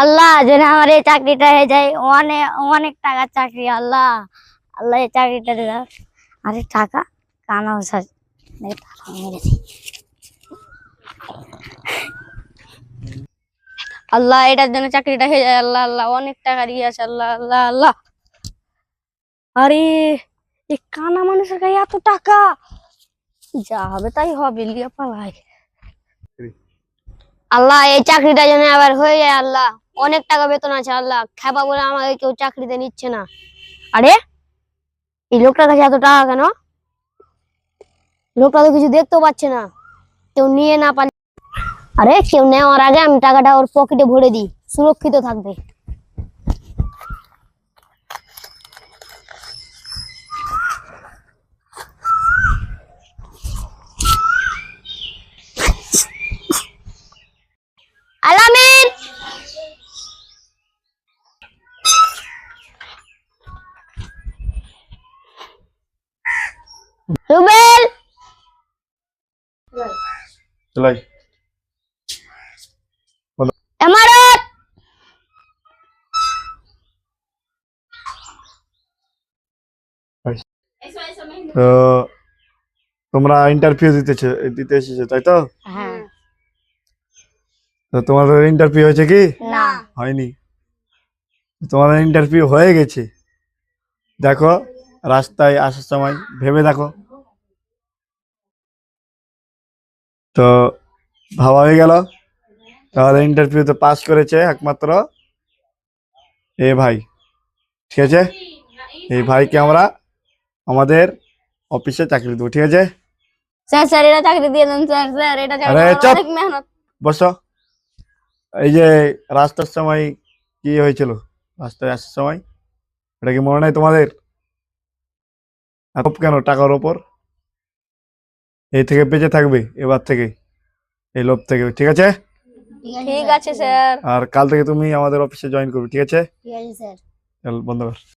আল্লাহ যেন আমার এই চাকরিটা হয়ে যায়। অনেক অনেক টাকার চাকরি আল্লাহ। আল্লাহ এই চাকরিটা দাও আরে টাকা? কানা মেরেছি। আল্লাহ এটার জন্য চাকরিটা হয়ে যায়। আল্লাহ আল্লাহ অনেক টাকা দিয়ে আছে। আল্লাহ আল্লাহ আল্লাহ। আরে এই কানা মানুষের কাছে এত টাকা? যা হবে তাই হবে লিয়া পালাই আল্লাহ এই চাকরিটা যেন আবার হয়ে যায় আল্লাহ। অনেক টাকা বেতন আছে, আল্লাহ। খেপা বলে আমাকে কেউ চাকরিতে নিচ্ছে না। আরে? এই লোকটার কাছে এত টাকা কেন? লোকটা তো কিছু দেখতেও পাচ্ছে না। কেউ নিয়ে না পারলে আরে, কেউ নেওয়ার আগে আমি টাকাটা ওর পকেটে ভরে দিই। সুরক্ষিত থাকবে। এমারত তো তোমরা ইন্টারভিউ দিতেছে দিতে এসেছ তাই তো? হ্যাঁ। তো তোমাদের ইন্টারভিউ হয়েছে কি? না। হয়নি। তোমাদের ইন্টারভিউ হয়ে গেছে। দেখো রাস্তায় আসার সময় ভেবে দেখো। তো ভাবা হয়ে গেল। তাহলে ইন্টারভিউতে পাস করেছে একমাত্র এ ভাই। ঠিক আছে? এই ভাইকে আমরা আমাদের অফিসে চাকরি দেবো ঠিক আছে? স্যার স্যার এটা চাকরি দিয়ে দেন স্যার স্যার এটা চাকরি আরে আমার অনেক মেহনত। বসো। এই যে রাস্তার সময় কি হয়েছিল? রাস্তায় আসার সময়? এটা কি মনে নাই তোমাদের? কেন টাকার ওপর? এই থেকে বেঁচে থাকবে এবার থেকে এই লোভ থেকে ঠিক আছে? ঠিক আছে স্যার। আর কাল থেকে তুমি আমাদের অফিসে জয়েন করবে ঠিক আছে? ঠিক আছে স্যার। বন্ধ কর।